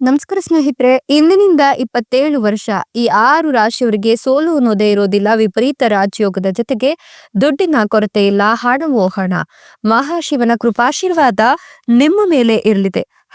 ನಮಸ್ಕಾರ ಸ್ನೇಹಿತರೆ, ಇಂದಿನಿಂದ ಇಪ್ಪತ್ತೇಳು ವರ್ಷ, ಈ ಆರು ರಾಶಿಯವರಿಗೆ ಸೋಲು ಅನ್ನೋದೇ ಇರೋದಿಲ್ಲ, ವಿಪರೀತ ರಾಜಯೋಗದ ಜೊತೆಗೆ ದುಡ್ಡಿನ ಕೊರತೆ ಇಲ್ಲ ಹಣವೋ ಹಣ ಮಹಾಶಿವನ ಕೃಪಾಶೀರ್ವಾದ ನಿಮ್ಮ ಮೇಲೆ ಇರಲಿದೆ.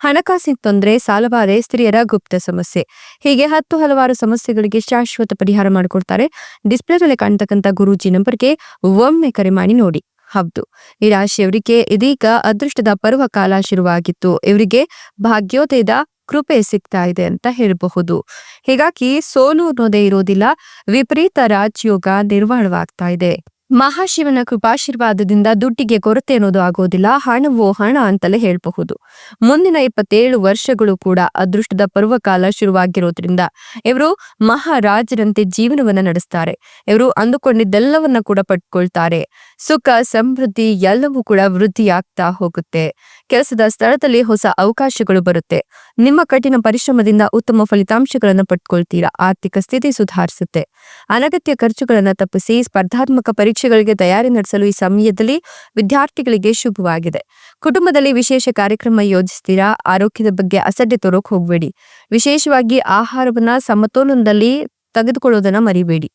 ಹಣಕಾಸಿನ ತೊಂದರೆ ಸಾಲಬಾಧೆ ಸ್ತ್ರೀಯರ ಗುಪ್ತ ಸಮಸ್ಯೆ. ಹೀಗೆ ಹತ್ತು ಹಲವಾರು ಸಮಸ್ಯೆಗಳಿಗೆ ಶಾಶ್ವತ ಪರಿಹಾರ ಮಾಡಿಕೊಡ್ತಾರೆ. ಡಿಸ್ಪ್ಲೇದಲ್ಲಿ ಕಾಣ್ತಕ್ಕಂಥ ಗುರೂಜಿ ನಂಬರ್ಗೆ ಒಮ್ಮೆ ಕರೆ ಮಾಡಿ ನೋಡಿ. ಹೌದು. ಈ ರಾಶಿಯವರಿಗೆ ಇದೀಗ ಅದೃಷ್ಟದ ಪರ್ವ ಕಾಲ ಶುರುವಾಗಿತ್ತು. ಇವರಿಗೆ ಭಾಗ್ಯೋದಯದ ಕೃಪೆ ಸಿಗ್ತಾ ಇದೆ ಅಂತ ಹೇಳಬಹುದು. ಹೀಗಾಗಿ ಸೋಲು ಅನ್ನೋದೇ ಇರೋದಿಲ್ಲ. ವಿಪರೀತ ರಾಜಯೋಗ ನಿರ್ವಹಣವಾಗ್ತಾ ಇದೆ. ಮಹಾಶಿವನ ಕೃಪಾಶೀರ್ವಾದದಿಂದ ದುಡ್ಡಿಗೆ ಕೊರತೆ ಅನ್ನೋದು ಆಗೋದಿಲ್ಲ, ಹಣವೋ ಹಣ ಅಂತಲೇ ಹೇಳಬಹುದು. ಮುಂದಿನ ಇಪ್ಪತ್ತೇಳು ವರ್ಷಗಳು ಕೂಡ ಅದೃಷ್ಟದ ಪರ್ವಕಾಲ ಶುರುವಾಗಿರೋದ್ರಿಂದ ಇವರು ಮಹಾರಾಜರಂತೆ ಜೀವನವನ್ನ ನಡೆಸ್ತಾರೆ. ಇವರು ಅಂದುಕೊಂಡಿದ್ದೆಲ್ಲವನ್ನ ಕೂಡ ಪಡ್ಕೊಳ್ತಾರೆ. ಸುಖ, ಸಮೃದ್ಧಿ ಎಲ್ಲವೂ ಕೂಡ ವೃದ್ಧಿಯಾಗ್ತಾ ಹೋಗುತ್ತೆ. ಕೆಲಸದ ಸ್ಥಳದಲ್ಲಿ ಹೊಸ ಅವಕಾಶಗಳು ಬರುತ್ತೆ. ನಿಮ್ಮ ಕಠಿಣ ಪರಿಶ್ರಮದಿಂದ ಉತ್ತಮ ಫಲಿತಾಂಶಗಳನ್ನು ಪಡ್ಕೊಳ್ತೀರಾ? ಆರ್ಥಿಕ ಸ್ಥಿತಿ ಸುಧಾರಿಸುತ್ತೆ. ಅನಗತ್ಯ ಖರ್ಚುಗಳನ್ನು ತಪ್ಪಿಸಿ ಸ್ಪರ್ಧಾತ್ಮಕ ಪರೀಕ್ಷೆಗಳಿಗೆ ತಯಾರಿ ನಡೆಸಲು ಈ ಸಮಯದಲ್ಲಿ ವಿದ್ಯಾರ್ಥಿಗಳಿಗೆ ಶುಭವಾಗಿದೆ. ಕುಟುಂಬದಲ್ಲಿ ವಿಶೇಷ ಕಾರ್ಯಕ್ರಮ ಯೋಜಿಸ್ತೀರಾ? ಆರೋಗ್ಯದ ಬಗ್ಗೆ ಅಸಡ್ಡೆ ತೋರೋಕ್ ಹೋಗಬೇಡಿ. ವಿಶೇಷವಾಗಿ ಆಹಾರವನ್ನ ಸಮತೋಲನದಲ್ಲಿ ತೆಗೆದುಕೊಳ್ಳೋದನ್ನ ಮರಿಬೇಡಿ.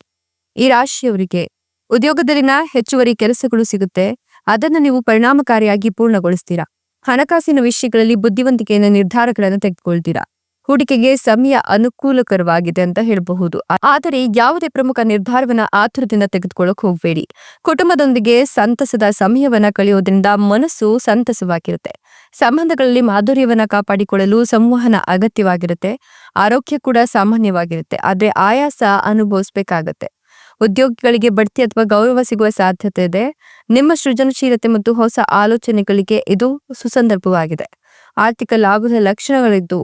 ಈ ರಾಶಿಯವರಿಗೆ ಉದ್ಯೋಗದಲ್ಲಿನ ಹೆಚ್ಚುವರಿ ಕೆಲಸಗಳು ಸಿಗುತ್ತೆ. ಅದನ್ನು ನೀವು ಪರಿಣಾಮಕಾರಿಯಾಗಿ ಪೂರ್ಣಗೊಳಿಸ್ತೀರಾ? ಹಣಕಾಸಿನ ವಿಷಯಗಳಲ್ಲಿ ಬುದ್ಧಿವಂತಿಕೆಯನ್ನು ನಿರ್ಧಾರಗಳನ್ನು ತೆಗೆದುಕೊಳ್ತೀರಾ? ಹೂಡಿಕೆಗೆ ಸಮಯ ಅನುಕೂಲಕರವಾಗಿದೆ ಅಂತ ಹೇಳಬಹುದು. ಆದರೆ ಯಾವುದೇ ಪ್ರಮುಖ ನಿರ್ಧಾರವನ್ನ ಆತುರದಿಂದ ತೆಗೆದುಕೊಳ್ಳಕ್ ಹೋಗಬೇಡಿ. ಕುಟುಂಬದೊಂದಿಗೆ ಸಂತಸದ ಸಮಯವನ್ನ ಕಳೆಯೋದ್ರಿಂದ ಮನಸ್ಸು ಸಂತಸವಾಗಿರುತ್ತೆ. ಸಂಬಂಧಗಳಲ್ಲಿ ಮಾಧುರ್ಯವನ್ನ ಕಾಪಾಡಿಕೊಳ್ಳಲು ಸಂವಹನ ಅಗತ್ಯವಾಗಿರುತ್ತೆ. ಆರೋಗ್ಯ ಕೂಡ ಸಾಮಾನ್ಯವಾಗಿರುತ್ತೆ. ಆದ್ರೆ ಆಯಾಸ ಅನುಭವಿಸ್ಬೇಕಾಗತ್ತೆ. ಉದ್ಯೋಗಿಗಳಿಗೆ ಬಡ್ತಿ ಅಥವಾ ಗೌರವ ಸಿಗುವ ಸಾಧ್ಯತೆ ಇದೆ. ನಿಮ್ಮ ಸೃಜನಶೀಲತೆ ಮತ್ತು ಹೊಸ ಆಲೋಚನೆಗಳಿಗೆ ಇದು ಸುಸಂದರ್ಭವಾಗಿದೆ. ಆರ್ಥಿಕ ಲಾಭದ ಲಕ್ಷಣಗಳಿದ್ದು,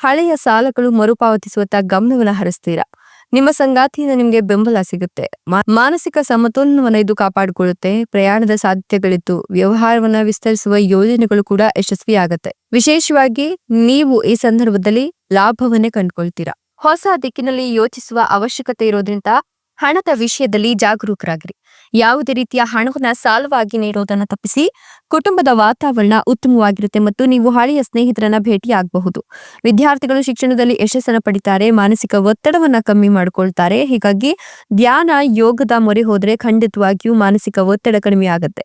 ಹಳೆಯ ಸಾಲಗಳು ಮರುಪಾವತಿಸುವತ್ತ ಗಮನವನ್ನು ಹರಿಸ್ತೀರಾ? ನಿಮ್ಮ ಸಂಗಾತಿಯಿಂದ ನಿಮಗೆ ಬೆಂಬಲ ಸಿಗುತ್ತೆ. ಮಾನಸಿಕ ಸಮತೋಲನವನ್ನು ಇದು ಕಾಪಾಡಿಕೊಳ್ಳುತ್ತೆ. ಪ್ರಯಾಣದ ಸಾಧ್ಯತೆಗಳಿದ್ದು, ವ್ಯವಹಾರವನ್ನ ವಿಸ್ತರಿಸುವ ಯೋಜನೆಗಳು ಕೂಡ ಯಶಸ್ವಿಯಾಗತ್ತೆ. ವಿಶೇಷವಾಗಿ, ನೀವು ಈ ಸಂದರ್ಭದಲ್ಲಿ ಲಾಭವನ್ನೇ ಕಂಡುಕೊಳ್ತೀರಾ. ಹೊಸ ದಿಕ್ಕಿನಲ್ಲಿ ಯೋಚಿಸುವ ಅವಶ್ಯಕತೆ ಇರೋದ್ರಿಂದ ಹಣದ ವಿಷಯದಲ್ಲಿ ಜಾಗರೂಕರಾಗಿರಿ. ಯಾವುದೇ ರೀತಿಯ ಹಣವನ್ನ ಸಾಲವಾಗಿ ನೀಡೋದನ್ನ ತಪ್ಪಿಸಿ ಕುಟುಂಬದ ವಾತಾವರಣ ಉತ್ತಮವಾಗಿರುತ್ತೆ ಮತ್ತು ನೀವು ಹಳೆಯ ಸ್ನೇಹಿತರನ್ನ ಭೇಟಿ ಆಗಬಹುದು ವಿದ್ಯಾರ್ಥಿಗಳು ಶಿಕ್ಷಣದಲ್ಲಿ ಯಶಸ್ಸನ್ನು ಪಡಿತಾರೆ, ಮಾನಸಿಕ ಒತ್ತಡವನ್ನ ಕಮ್ಮಿ ಮಾಡ್ಕೊಳ್ತಾರೆ. ಹೀಗಾಗಿ ಧ್ಯಾನ ಯೋಗದ ಮೊರೆ ಹೋದ್ರೆ ಖಂಡಿತವಾಗಿಯೂ ಮಾನಸಿಕ ಒತ್ತಡ ಕಡಿಮೆ ಆಗುತ್ತೆ.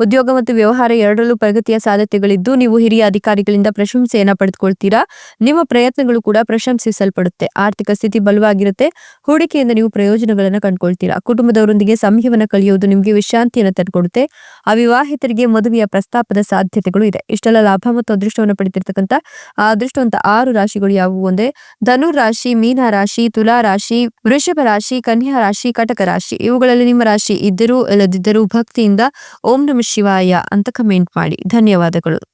ಉದ್ಯೋಗ ಮತ್ತು ವ್ಯವಹಾರ ಎರಡರಲ್ಲೂ ಪ್ರಗತಿಯ ಸಾಧ್ಯತೆಗಳಿದ್ದು, ನೀವು ಹಿರಿಯ ಅಧಿಕಾರಿಗಳಿಂದ ಪ್ರಶಂಸೆಯನ್ನ ಪಡೆದುಕೊಳ್ತೀರಾ? ನಿಮ್ಮ ಪ್ರಯತ್ನಗಳು ಕೂಡ ಪ್ರಶಂಸಿಸಲ್ಪಡುತ್ತೆ. ಆರ್ಥಿಕ ಸ್ಥಿತಿ ಬಲವಾಗಿರುತ್ತೆ. ಹೂಡಿಕೆಯಿಂದ ನೀವು ಪ್ರಯೋಜನಗಳನ್ನು ಕಂಡುಕೊಳ್ತೀರಾ? ಕುಟುಂಬದವರೊಂದಿಗೆ ಸಂಯಮನ ಕಲಿಯುವುದು ನಿಮಗೆ ವಿಶ್ರಾಂತಿಯನ್ನು ತಂದುಕೊಡುತ್ತೆ. ಅವಿವಾಹಿತರಿಗೆ ಮದುವೆಯ ಪ್ರಸ್ತಾಪದ ಸಾಧ್ಯತೆಗಳು ಇದೆ. ಇಷ್ಟೆಲ್ಲ ಲಾಭ ಮತ್ತು ಅದೃಷ್ಟವನ್ನು ಪಡೆದಿರ್ತಕ್ಕಂಥ, ಆ ಅದೃಷ್ಟವಂತ ಆರು ರಾಶಿಗಳು ಯಾವುವು ಒಂದೇ ಧನು ರಾಶಿ, ಮೀನ ರಾಶಿ, ತುಲಾ ರಾಶಿ, ವೃಷಭ ರಾಶಿ, ಕನ್ಯಾ ರಾಶಿ, ಕಟಕ ರಾಶಿ. ಇವುಗಳಲ್ಲಿ ನಿಮ್ಮ ರಾಶಿ ಇದ್ದರೂ ಇಲ್ಲದಿದ್ದರೂ ಭಕ್ತಿಯಿಂದ ಓಂ ನಮ ಶಿವಾಯ ಅಂತ ಕಮೆಂಟ್ ಮಾಡಿ. ಧನ್ಯವಾದಗಳು.